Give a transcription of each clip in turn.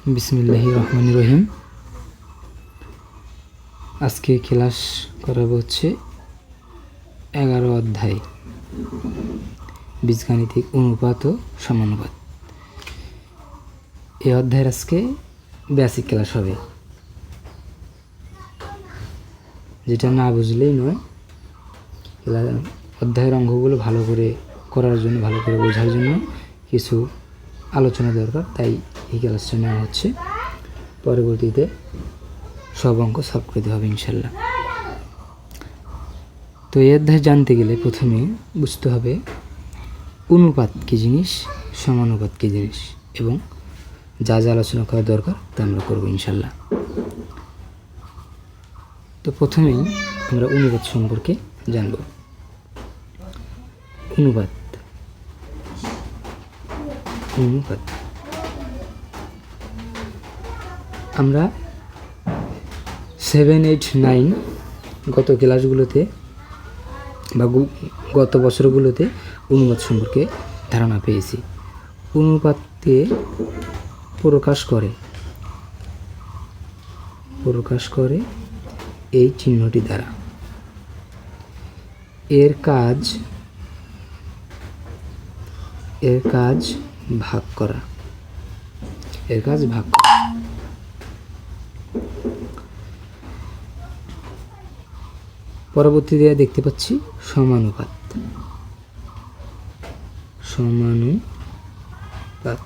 বিসমিল্লাহি রহমান রহিম আজকে ক্লাস করাবো হচ্ছে এগারো অধ্যায়, বীজগাণিতিক অনুপাত ও সমানুপাত। এই অধ্যায়ের আজকে বেসিক ক্লাস হবে। যেটা না বুঝলেই নয় অধ্যায়ের অঙ্গগুলো ভালো করে করার জন্য, ভালো করে বোঝার জন্য কিছু আলোচনা দরকার, তাই এই ক্লাসটা নেওয়া হচ্ছে। পরবর্তীতে সব অঙ্ক সলভ করতে হবে ইনশাল্লাহ তো এই অধ্যায় জানতে গেলে প্রথমে বুঝতে হবে অনুপাত কী জিনিস, সমানুপাত কী জিনিস এবং যা যা আলোচনা করা দরকার তা আমরা করব ইনশাল্লাহ তো প্রথমেই আমরা অনুপাত সম্পর্কে জানব। অনুপাত। অনুপাত। আমরা সেভেন এইট নাইন গত ক্লাসগুলোতে বা গত বছরগুলোতে অনুবাদ সম্পর্কে ধারণা পেয়েছি। অনুপাতকে প্রকাশ করে প্রকাশ করে এই চিহ্নটি দ্বারা। এর কাজ এর কাজ ভাগ করা। এর কাজ ভাগ করা। পরবর্তীতে দেখতে পাচ্ছি সমানুপাত। সমানুপাত।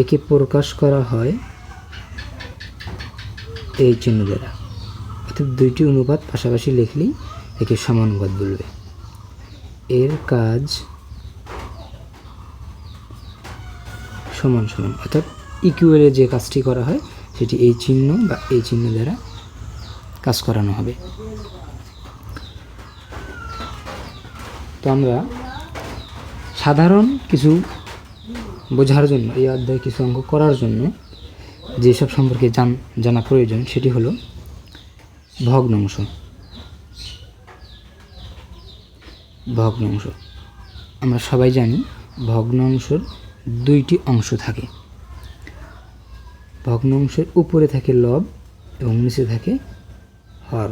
একে প্রকাশ করা হয় এই চিহ্ন দ্বারা। অর্থাৎ দুইটি অনুপাত পাশাপাশি লিখলেই একে সমানুপাত বলবে। এর কাজ সমান সমান। অর্থাৎ ইকুয়ালে যে কাজটি করা হয়, সেটি এই চিহ্ন বা এই চিহ্ন দ্বারা কাজ করানো হবে। তো আমরা সাধারণ কিছু বোঝার জন্য, এই অধ্যায়ে কিছু অঙ্ক করার জন্য যেসব সম্পর্কে জান, জানা প্রয়োজন সেটি হলো ভগ্নাংশ ভগ্নাংশ আমরা সবাই জানি ভগ্নাংশের দুইটি অংশ থাকে। ভগ্নাংশের উপরে থাকে লব এবং নিচে থাকে হর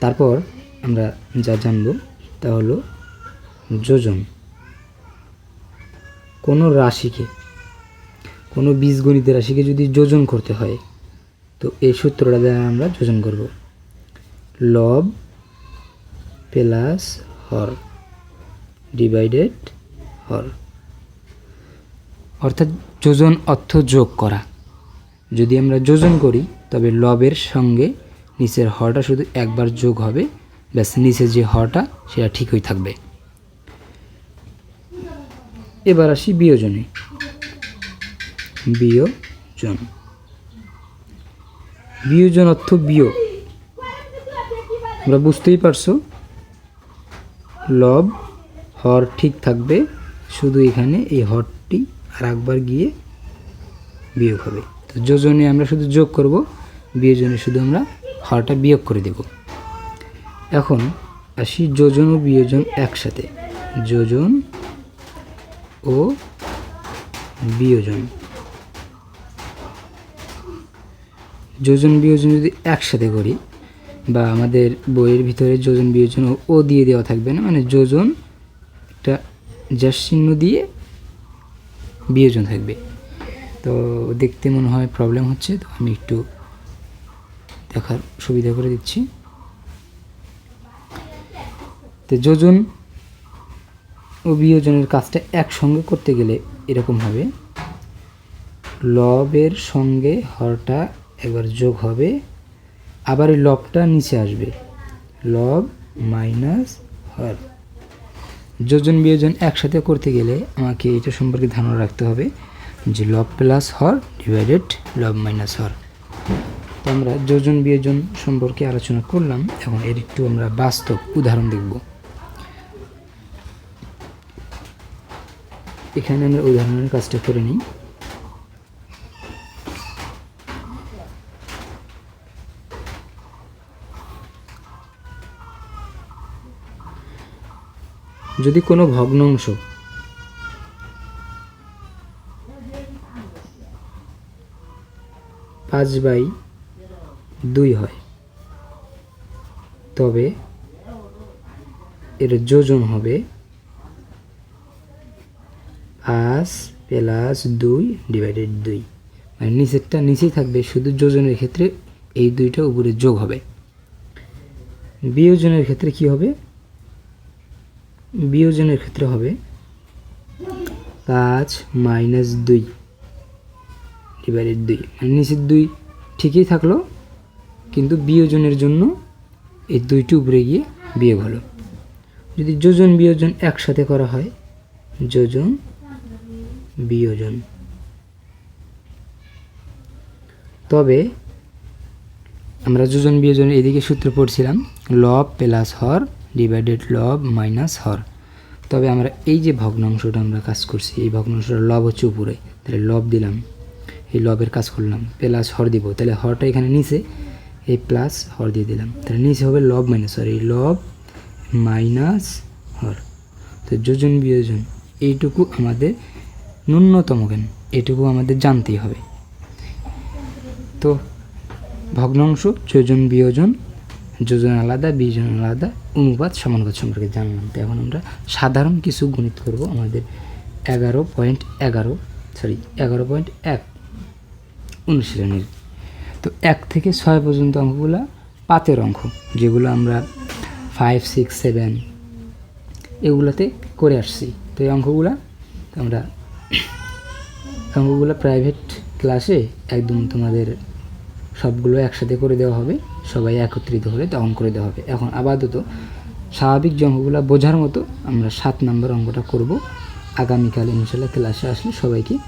তারপর আমরা যা জানব তা হলো যোজন। কোনো রাশিকে, কোনো বীজগণিত রাশিকে যদি যোজন করতে হয়, তো এই সূত্রটা দ্বারা আমরা যোজন করব। লব প্লাস হর ডিভাইডেড হর। অর্থাৎ যোজন অর্থ যোগ করা। যদি আমরা যোজন করি, তবে লবের সঙ্গে নিচের হরটা শুধু একবার যোগ হবে, ব্যাস নিচে যে হরটা সেটা ঠিকই থাকবে। এবার আসি বিয়োজনে। বিয়োজন। বিয়োজন অর্থ বিয়োগ। আমরা বুঝতেই পারছ? লব, হর ঠিক থাকবে, শুধু এখানে এই হরটি আর একবার গিয়ে বিয়োগ হবে। তো যোজনে আমরা শুধু যোগ করব, বিয়োজনে শুধু আমরা হরটা বিয়োগ করে দেব। এখন আসি যোজন ও বিয়োজন একসাথে। যোজন ও বিয়োজন। যোজন বিয়োজন যদি একসাথে করি বা আমাদের বইয়ের ভিতরে যোজন বিয়োজন ও- দিয়ে দেওয়া থাকবে না মানে যোজন একটা জ্যাস চিহ্ন দিয়ে বিয়োজন থাকবে। তো দেখতে মনে হয় প্রবলেম হচ্ছে, তো আমি একটু দেখার সুবিধা করে দিচ্ছি। তো যোজন ও বিয়োজনের কাজটা একসঙ্গে করতে গেলে এরকম হবে। লবের সঙ্গে হরটা একবার যোগ হবে, আবার এই লবটা নিচে আসবে। লব মাইনাস হর। যোজন বিয়োজন একসাথে করতে গেলে আমাকে এটা সম্পর্কে ধারণা রাখতে হবে যে লব প্লাস হর ডিভাইডেড লব মাইনাস হর। তো আমরা যোজন বিয়োজন সম্পর্কে আলোচনা করলাম এবং এর একটু আমরা বাস্তব উদাহরণ দেখব। এখানে আমরা উদাহরণের কাজটা করে নিই। যদি কোনো ভগ্নাংশ। পাঁচ বাই দুই হয়। তবে এর যোজন হবে পাঁচ প্লাস দুই ডিভাইডেড দুই। মানে নিচেরটা নিচেই থাকবে, শুধু যোজনের ক্ষেত্রে এই দুইটা উপরে যোগ হবে। বিয়োজনের ক্ষেত্রে কি হবে? বিয়োজনের ক্ষেত্রে হবে পাঁচ মাইনাস দুই ডিভাইডেড দুই। মানে নিচের দুই ঠিকই থাকল, কিন্তু বিয়োজনের জন্য এই দুইটি উপরে গিয়ে বিয়োগ হলো। যদি যোজন বিয়োজন একসাথে করা হয়, যোজন বিয়োজন। তবে আমরা যোজন বিয়োজনের এদিকে সূত্র পড়ছিলাম, লব প্লাস হর ডিভাইডেড লব মাইনাস হর তবে আমরা এই যে ভগ্নাংশটা আমরা কাজ করছি, এই ভগ্নাংশটা লব হচ্ছে উপরে। তাহলে লব দিলাম, এই লবের কাজ করলাম প্লাস হর দিব। তাহলে হরটা এখানে নিচে, এই প্লাস হর দিয়ে দিলাম। তাহলে নিচে হবে লব মাইনাস হর এই লব মাইনাস হর তো যোজন বিয়োজন, এইটুকু আমাদের ন্যূনতম জ্ঞান, এটুকু আমাদের জানতেই হবে। তো ভগ্নাংশ, যোজন বিয়োজন যোজন আলাদা বিজন আলাদা, অনুপাত সমানুপাত সম্পর্কে জানলাম। তো এখন আমরা সাধারণ কিছু গণিত করব। আমাদের এগারো পয়েন্ট এগারো সরি এগারো পয়েন্ট এক অনুশীলনের। তো এক থেকে ছয় পর্যন্ত অঙ্কগুলো পাতের অঙ্ক, যেগুলো আমরা ফাইভ সিক্স সেভেন এগুলোতে করে আসছি। তো এই অঙ্কগুলো আমরা অঙ্কগুলো প্রাইভেট ক্লাসে একদম তোমাদের সবগুলো একসাথে করে দেওয়া হবে। সবাই একত্রিত হলে তখন করে দেওয়া হবে। এখন আপাতত স্বাভাবিক যে অঙ্কগুলো বোঝার মতো আমরা সাত নম্বর অঙ্কটা করব। আগামীকাল ইনশাল্লাহ ক্লাসে আসলে সবাইকে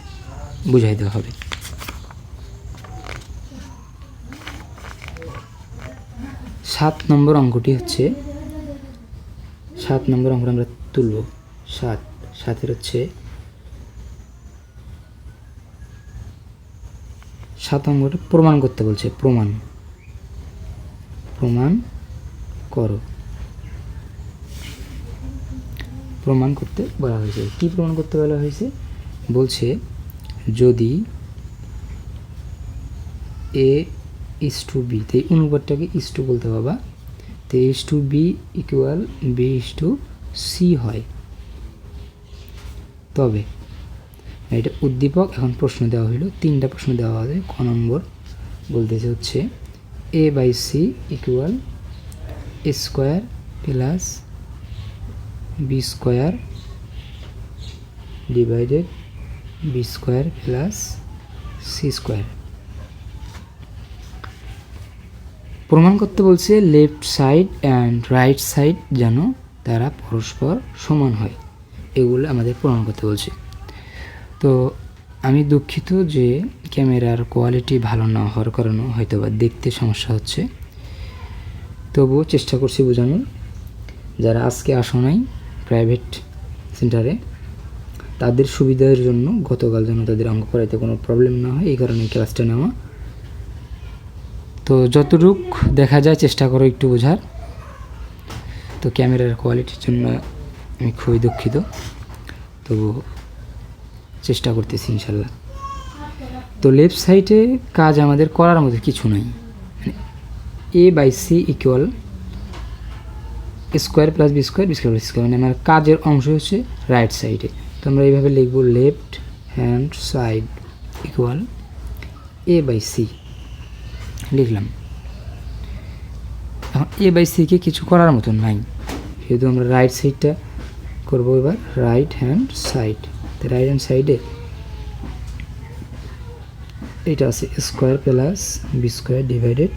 বুঝাই দেওয়া হবে। সাত নম্বর অঙ্কটি হচ্ছে, সাত নম্বর অঙ্কটা আমরা তুলব। সাত, সাতের হচ্ছে, সাত অঙ্কটা প্রমাণ করতে বলছে, প্রমাণ। প্রমাণ করো। প্রমাণ করতে বলা হয়েছে। কি প্রমাণ করতে বলা হয়েছে? বলছে, যদি এ ইস টু বি তো এই অনুপাতটাকে ইস টু বলতে পারবা তো is to B equal B is to C হয়। তবে, এটা উদ্দীপক, এখন প্রশ্ন দেওয়া হলো তিনটা প্রশ্ন দেওয়া হবে ক নম্বর বলতেছে হচ্ছে A by C equal A square plus B square divided B square plus C square প্রমাণ করতে বলছে left side and right side যেন তারা পরস্পর সমান হয়। এগুলো আমাদের প্রমাণ করতে বলছে। তো আমি দুঃখিত যে ক্যামেরার কোয়ালিটি ভালো না হওয়ার কারণে হয়তো বা দেখতে সমস্যা হচ্ছে। তবুও চেষ্টা করছি বোঝানোর। যারা আজকে আসো নাই প্রাইভেট সেন্টারে, তাদের সুবিধার জন্য গতকাল যেন তাদের অঙ্ক করাইতে কোনো প্রবলেম না হয়, এই কারণে ক্লাসটা নেওয়া। তো যতটুক দেখা যায় চেষ্টা করো একটু বোঝার। তো ক্যামেরার কোয়ালিটির জন্য আমি খুবই দুঃখিত। তবু চেষ্টা করতেছি ইনশাল্লাহ। তো লেফট সাইডে কাজ আমাদের করার মতো কিছু নাই। A by C equal square plus B square B square square মানে আমার কাজের অংশ হচ্ছে রাইট সাইডে তো আমরা এইভাবে লিখব left hand side equal A by C লিখলাম। এখন এ বাই সিকে কিছু করার মতন নাই। যেহেতু আমরা রাইট সাইডটা করব এবার right hand side right hand সাইডে এটা আছে square plus B square divided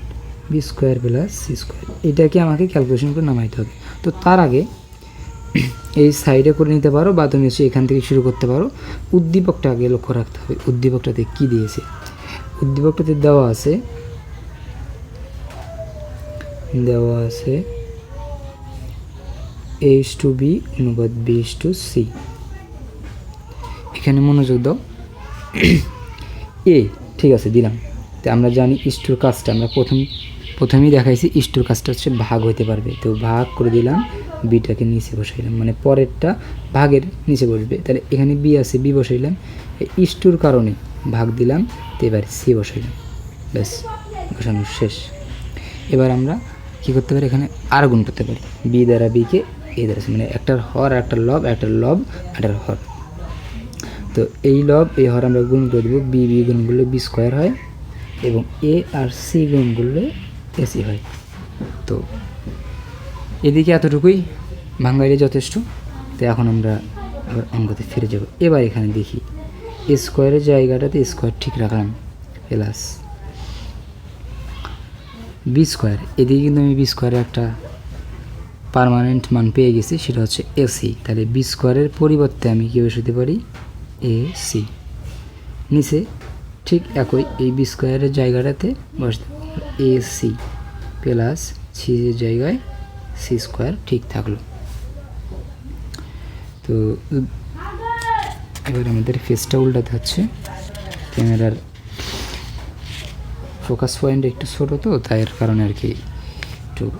B square plus C square এটাকে আমাকে ক্যালকুলেশন করে নামাইতে হবে। তো তার আগে এই সাইডে করে নিতে পারো বা তুমি এসে এখান থেকে শুরু করতে পারো। উদ্দীপকটা আগে লক্ষ্য রাখতে হবে। উদ্দীপকটাতে কী দিয়েছে? উদ্দীপকটাতে দেওয়া আছে দেওয়া আছে এইচ টু বি অনুবাদ বি টু সি এখানে মনোযোগ দাও। এ, ঠিক আছে, দিলাম। তো আমরা জানি ইস্টুর কাজটা, আমরা প্রথম, প্রথমেই দেখাইছি ইস্টুর কাজটা হচ্ছে ভাগ হতে পারবে। তো ভাগ করে দিলাম, বিটাকে নিচে বসাইলাম। মানে পরেরটা ভাগের নিচে বসবে। তাহলে এখানে বি আছে, বি বসাইলাম। এই ইস্টুর কারণে ভাগ দিলাম, তো এবার সি বসাইলাম। ব্যাস, বসানো শেষ। এবার আমরা কী করতে পারি? এখানে আর গুণ করতে পারি। বি দ্বারা বিকে এ দ্বারা মানে একটার হর, একটার লব একটার লব, একটার হর। তো এই লব, এই হর আমরা গুণ করে দেবো, বি বি গুণ করলে বি স্কোয়ার হয় এবং এ আর সি গুণ করলে এসি হয়। তো এদিকে এতটুকুই ভাঙ্গাইলে যথেষ্ট। তো এখন আমরা আবার অঙ্কতে ফিরে যাব। এবার এখানে দেখি স্কোয়ারের জায়গাটাতে স্কোয়ার ঠিক রাখলাম, প্লাস বি স্কোয়ার। এদিকে কিন্তু আমি বি স্কোয়ারের একটা পার্মানেন্ট মান পেয়ে গেছি, সেটা হচ্ছে এসি তাহলে বি স্কোয়ারের পরিবর্তে আমি কী বসাতে পারি? এ সি নিচে ঠিক একই এই বি স্কোয়ারের জায়গাটাতে বসতে এ সি প্লাস সির জায়গায় সি স্কোয়ার ঠিক থাকল। তো, এবার আমাদের ফেসটা উল্টাতে হচ্ছে। ক্যামেরার ফোকাস পয়েন্ট একটু ছোটো তো, তাই এর কারণে আর কি একটু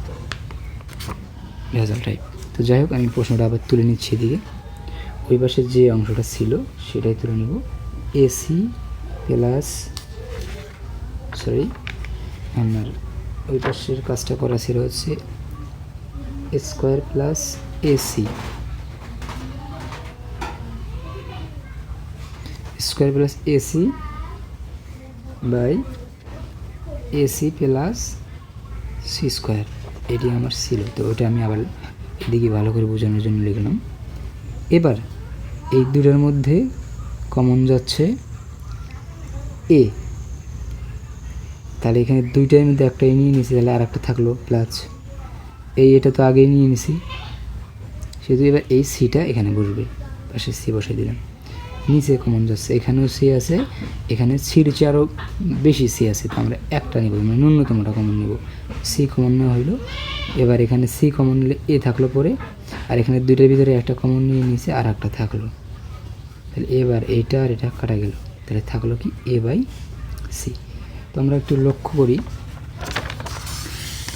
ভেজাল টাইপ তো যাই হোক, আমি প্রশ্নটা আবার তুলে নিচ্ছি এদিকে। ওই পাশে যে অংশটা ছিল, সেটাই তুলে নেব। এসি প্লাস সরি আপনার ওই পাশের কাজটা করা ছিল হচ্ছে square plus AC square plus AC by AC plus C square এটি আমার ছিল, তো ওটা আমি আবার এদিকে ভালো করে বোঝানোর জন্য লিখলাম। এবার এই দুটার মধ্যে কমন যাচ্ছে এ তাহলে এখানে দুইটার মধ্যে একটা নিয়ে নিয়েছি তাহলে আর একটা থাকল প্লাস এই এটা তো আগেই নিয়ে নিছি। সেহেতু এবার এই সিটা এখানে বসবে। পাশে সি বসাই দিলাম। নিচে কমন যাচ্ছে। এখানেও সি আছে, এখানে সির চেয়ে আরও বেশি সি আছে, তো আমরা একটা নিব মানে ন্যূনতমটা কমন নেব। সি কমন নেওয়া হইল। এবার এখানে সি কমন নিলে এ থাকল পরে আর এখানে দুইটার ভিতরে একটা কমন নিয়ে নিচে আর একটা থাকল। তাহলে এবার এইটা আর এটা কাটা গেল। তাহলে থাকল কি এ বাই সি তো আমরা একটু লক্ষ্য করি।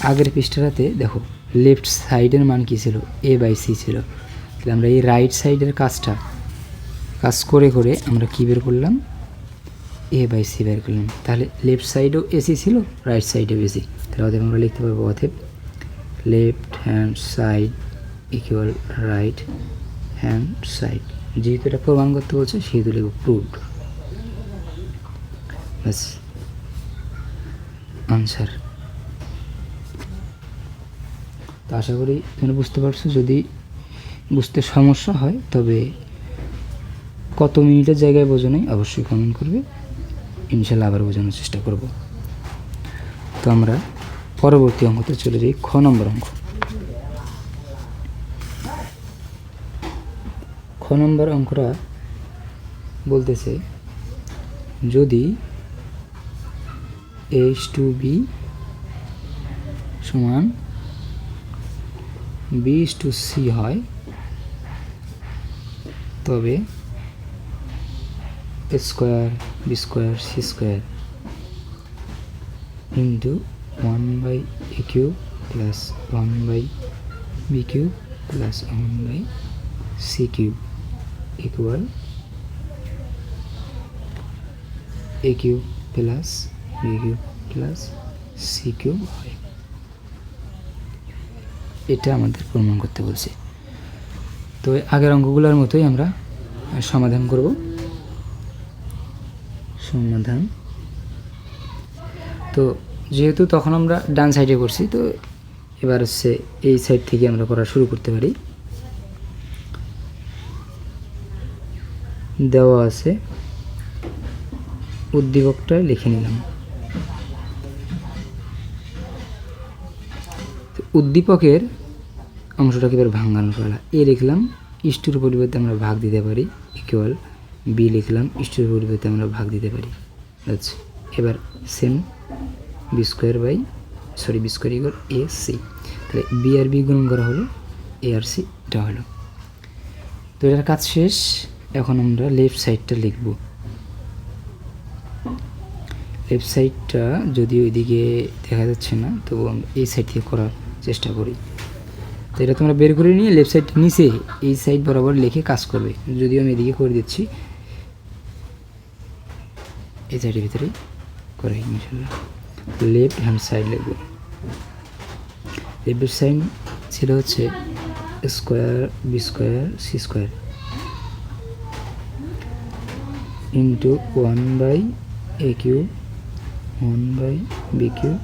আগের পৃষ্ঠাটাতে দেখো লেফট সাইডের মান কী ছিল? এ বাই সি ছিল। তাহলে আমরা এই রাইট সাইডের কাজটা, কাজ করে করে আমরা কী বের করলাম? এ বাই সি বের করলাম। তাহলে লেফট সাইডেও এসি ছিল রাইট সাইডেও এসি তাহলে অতএব আমরা লিখতে পারব অতএব left hand side equal right hand side যেহেতু এটা প্রমাণ করতে বলছে, সেহেতু লিখব প্রুভড ব্যাস। আনসার তো আশা করি তোমরা বুঝতে পারছ, যদি বুঝতে সমস্যা হয়, তবে কত মিনিটের জায়গায় বোঝো অবশ্যই কমেন্ট করবে। ইনশাল্লাহ আবার বোঝানোর চেষ্টা করব। তো আমরা পরবর্তী অঙ্কতে চলে যাই, খ নম্বর অঙ্ক। নম্বর অঙ্কটা বলতেছে, যদি এইচ টু বি সমান বি টু সি হয়, তবে square B square C square into one by A cube plus one by B cube plus one by C cube equal A cube plus B cube plus C cube হয় এটা আমাদের প্রমাণ করতে বলছে। তো আগের অঙ্কগুলোর মতোই আমরা সমাধান করব। সমাধান। তো যেহেতু তখন আমরা ডান সাইডে করছি তো এবার হচ্ছে এই সাইড থেকে আমরা করা শুরু করতে পারি। দেওয়া আছে। উদ্দীপকটা লিখে নিলাম। উদ্দীপকের অংশটাকে এবার ভাঙানো ফেলা এ লিখলাম ইস্টুর পরিবর্তে আমরা ভাগ দিতে পারি ইকুয়াল বি লিখলাম ইস্টুর পরিবর্তে আমরা ভাগ দিতে পারি। আচ্ছা এবার same B square by sorry B square equal A C তাহলে বি আর বি গুণ করা হলো এ আর সি এটা হলো। তো এটার কাজ শেষ। এখন আমরা লেফট সাইডটা লিখব। লেফট সাইডটা যদি ওইদিকে দেখা যাচ্ছে না তো এই সাইড থেকে করার চেষ্টা করি। তো এটা তোমরা বের করে নিয়ে লেফট সাইড নিচে এই সাইড বরাবর লিখে কাজ করবে। যদিও আমি এদিকে করে দিচ্ছি। এই সাইডের ভিতরে করে ইনশাল্লাহ লেফট হ্যান্ড সাইড লিখব। লেফট সাইড ছিল হচ্ছে square B square C square into one by A cube one by B cube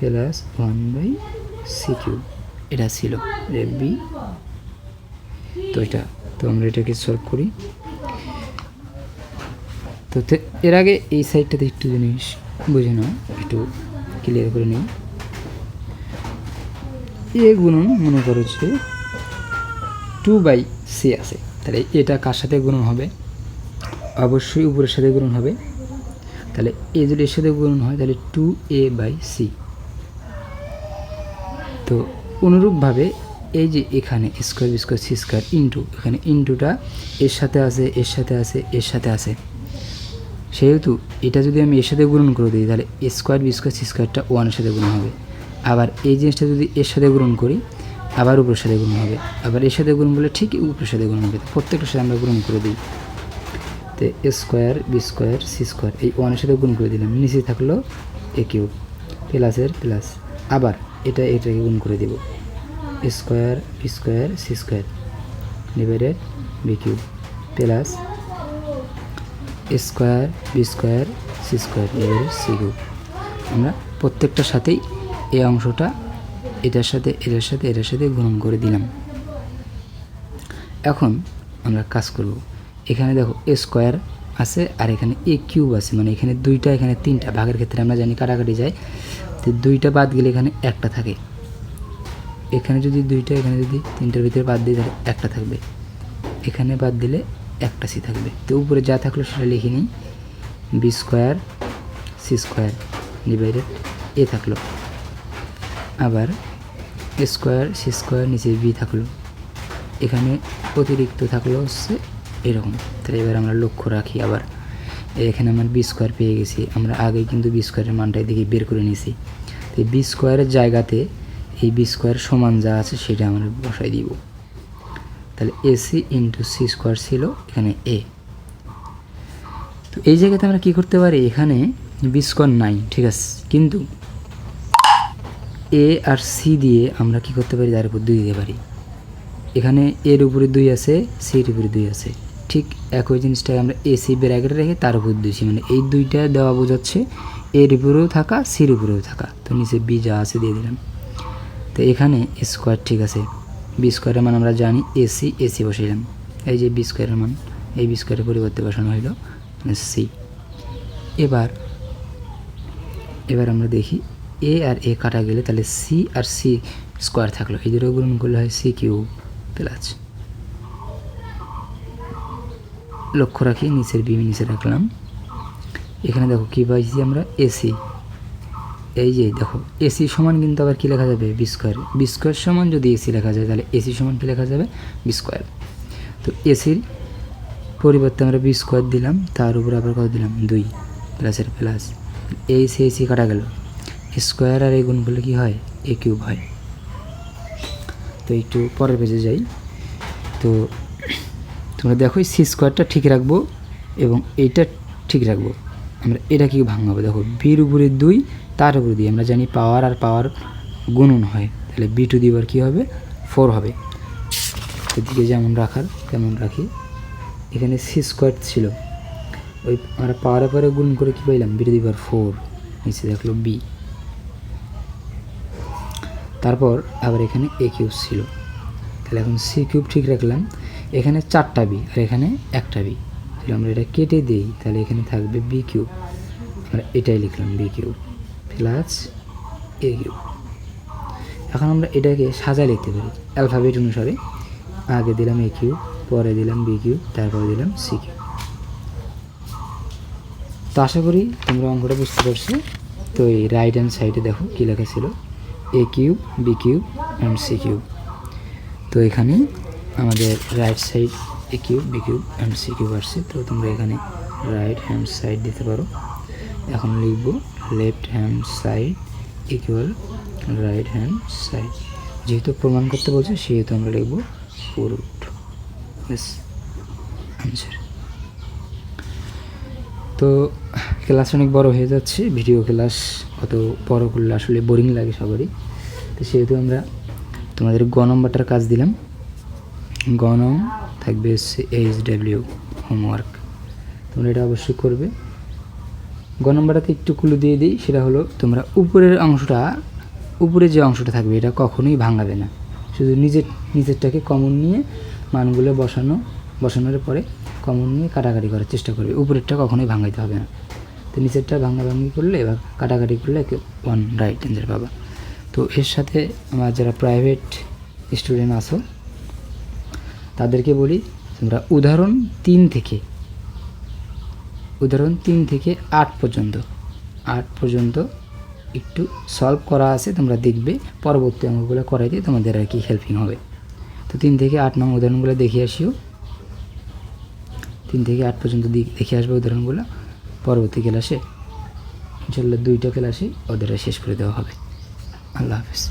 plus one by C cube এটা ছিল। রেফ বি তো এটা তো আমরা এটাকে সলভ করি। তো তে- এর আগে এই সাইডটাতে একটু জিনিস বুঝে নাও একটু ক্লিয়ার করে নিই। এ গুণন মনে করো যে টু বাই সি আছে। তাহলে এটা কার সাথে গুণন হবে? অবশ্যই উপরের সাথে গুণন হবে। তাহলে এ যদি এর সাথে গুণন হয়, তাহলে টু এ বাই সি তো অনুরূপভাবে এই যে এখানে square square C square into এখানে ইন্টুটা এর সাথে আছে, এর সাথে আছে, এর সাথে আছে। সেহেতু এটা যদি আমি এর সাথে গুণন করে দিই, তাহলে স্কোয়ার বি স্কোয়ার সি স্কোয়ারটা ওয়ানের সাথে গুণ হবে। আবার এই জিনিসটা যদি এর সাথে গুণন করি আবার উপরের সাথে গুণ হবে। আবার এর সাথে গুণ করলে ঠিক উপরের সাথে গুণ হবে। প্রত্যেকটার সাথে আমরা গুণ করে দিই। তো A square, B square, C square, এই ওয়ানের সাথে গুণ করে দিলাম। নিচে থাকল এ কিউব। প্লাসের প্লাস। আবার এটা, এটাকে গুণ করে দেব। Square, B square, C square. Divided B cube. Plus square, B square, C square. Divided C cube. আমরা প্রত্যেকটার সাথেই এই অংশটা এটার সাথে এটার সাথে এটার সাথে গুণন করে দিলাম। এখন আমরা কাজ করব। এখানে দেখো এ স্কোয়ার আছে আর এখানে এ কিউব আছে। মানে এখানে দুইটা, এখানে তিনটা। ভাগের ক্ষেত্রে আমরা জানি কাটাকাটি যায়। তো দুইটা বাদ গেলে এখানে একটা থাকে। এখানে যদি দুইটা, এখানে যদি তিনটার ভিতরে বাদ দিই, তাহলে একটা থাকবে। এখানে বাদ দিলে একটা সি থাকবে। তো উপরে যা থাকল সেটা লিখে নিই। B square C square divided A থাকল। আবার স্কোয়ার সি স্কোয়ার নিচে বি থাকল। এখানে অতিরিক্ত থাকল হচ্ছে এরকম। তাহলে এবার আমরা লক্ষ্য রাখি আবার। এখানে আমরা বি স্কোয়ার পেয়ে গেছি। আমরা আগেই কিন্তু বি স্কোয়ারের মানটা দেখি বের করে নিয়েছি। তো বি স্কোয়ারের জায়গাতে এই বি স্কোয়ার সমান যা আছে সেটা আমরা বসাই দিব। তাহলে এসি ইন্টু সি স্কোয়ার ছিল এখানে এ তো এই জায়গাতে আমরা কি করতে পারি? এখানে বি স্কোয়ার নাই ঠিক আছে? কিন্তু এ আর সি দিয়ে আমরা কি করতে পারি? তার উপর দুই দিতে পারি। এখানে এর উপরে দুই আছে সির উপরে দুই আছে। ঠিক একই জিনিসটাকে আমরা এ, সি ব্র্যাকেটে রেখে তার উপর দিয়েছি মানে এই দুইটা দেওয়া বোঝাচ্ছে এর উপরেও থাকা সির উপরেও থাকা। তো নিচে বি যা আছে দিয়ে দিলাম। তো এখানে স্কোয়ার ঠিক আছে। বি স্কোয়ারের মান আমরা জানি এসি এসি বসাইলাম। এই যে বি স্কোয়ারের মান, এই বি স্কোয়ারের পরিবর্তে বসানো হইল সি। এবার এবার আমরা দেখি এ আর এ কাটা গেলে তাহলে সি আর সি স্কোয়ার থাকল। এই দুটো গুণ করলে হয় সি কিউ প্লাস লক্ষ্য রাখি, নিচের বি নিচে রাখলাম। এখানে দেখো কী পাইছি আমরা? এসি এই যে দেখো এসি সমান কিন্তু আবার কী লেখা যাবে? বি স্কোয়ার বি স্কোয়ার সমান যদি এসি লেখা যায়, তাহলে এসি সমান কী লেখা যাবে? বি স্কোয়ার তো এসির পরিবর্তে আমরা বি স্কোয়ার দিলাম, তার উপর আবার কত দিলাম? দুই। প্লাসের প্লাস এই সি এসি কাটা গেল। স্কোয়ার আর এই গুণ করলে কী হয়? এ কিউব হয়। তো একটু পরের পেজে যাই। তো তোমরা দেখো সি স্কোয়ারটা ঠিক রাখব এবং এইটা ঠিক রাখব। আমরা এটা কি ভাঙাবো? দেখো বির উপরে দুই, তার উপরে দুই। আমরা জানি পাওয়ার আর পাওয়ার গুণন হয়। তাহলে বি টু দিবার কী হবে? ফোর হবে। এদিকে যেমন রাখার, তেমন রাখি। এখানে সি স্কোয়ার ছিল। ওই আমরা পাওয়ারে পাওয়ারে গুণ করে কী পাইলাম? বি টু দিবার ফোর নিচে দেখল বি তারপর আবার এখানে এ কিউব ছিল। তাহলে এখন সি কিউব ঠিক রাখলাম। এখানে চারটা বি আর এখানে একটা বি তাহলে আমরা এটা কেটে দিই, তাহলে এখানে থাকবে বি কিউব আমরা এটাই লিখলাম B cube plus A cube এখন আমরা এটাকে সাজায় লিখতে পারি। অ্যালফাবেট অনুসারে আগে দিলাম এ কিউব পরে দিলাম বি কিউব তারপরে দিলাম সি কিউব তো আশা করি তোমরা অঙ্কটা বুঝতে পারছ। তো এই রাইট হ্যান্ড সাইডে দেখো কী লেখা ছিল। A cube B cube and C cube তো এখানে আমাদের right side A cube B cube and C cube আসছে। তো তোমরা এখানে রাইট হ্যান্ড সাইড দিতে পারো। এখন লিখব left hand side equal right hand side যেহেতু প্রমাণ করতে বলছে, সেহেতু আমরা লিখব প্রুভড ব্যাস আনসার তো ক্লাস অনেক বড় হয়ে যাচ্ছে ভিডিও ক্লাস অত বড় করলে আসলে বোরিং লাগে সবারই। তো সেহেতু আমরা তোমাদের গ নম্বরটার কাজ দিলাম। গ নং থাকবে এইচ ডাব্লিউ হোমওয়ার্ক তোমরা এটা অবশ্যই করবে। গ নম্বরটাতে একটু কুলু দিয়ে দিই, সেটা হলো তোমরা উপরের অংশটা, উপরে যে অংশটা থাকবে এটা কখনোই ভাঙাবে না। শুধু নিজের, নিজেরটাকে কমন নিয়ে মানগুলো বসানো, বসানোর পরে কমন নিয়ে কাটাকাটি করার চেষ্টা করবে। উপরেরটা কখনোই ভাঙাইতে হবে না। তো নিচেরটা ভাঙাভাঙি করলে বা কাটাকাটি করলে ওয়ান রাইট অ্যান্সার পাবা তো এর সাথে আমার যারা প্রাইভেট স্টুডেন্ট আছো, তাদেরকে বলি তোমরা উদাহরণ তিন থেকে, উদাহরণ তিন থেকে আট পর্যন্ত আট পর্যন্ত একটু সলভ করা আছে, তোমরা দেখবে, পরবর্তী অঙ্কগুলো করাইতে তোমাদের আর কি হেল্পিং হবে। তো তিন থেকে আট নং উদাহরণগুলো দেখে আসিও। তিন থেকে আট পর্যন্ত দেখে আসবে উদাহরণগুলো। পরবর্তী ক্লাসে ইনশাল্লাহ দুইটা ক্লাসে ওদের শেষ করে দেওয়া হবে। আল্লাহ হাফেজ।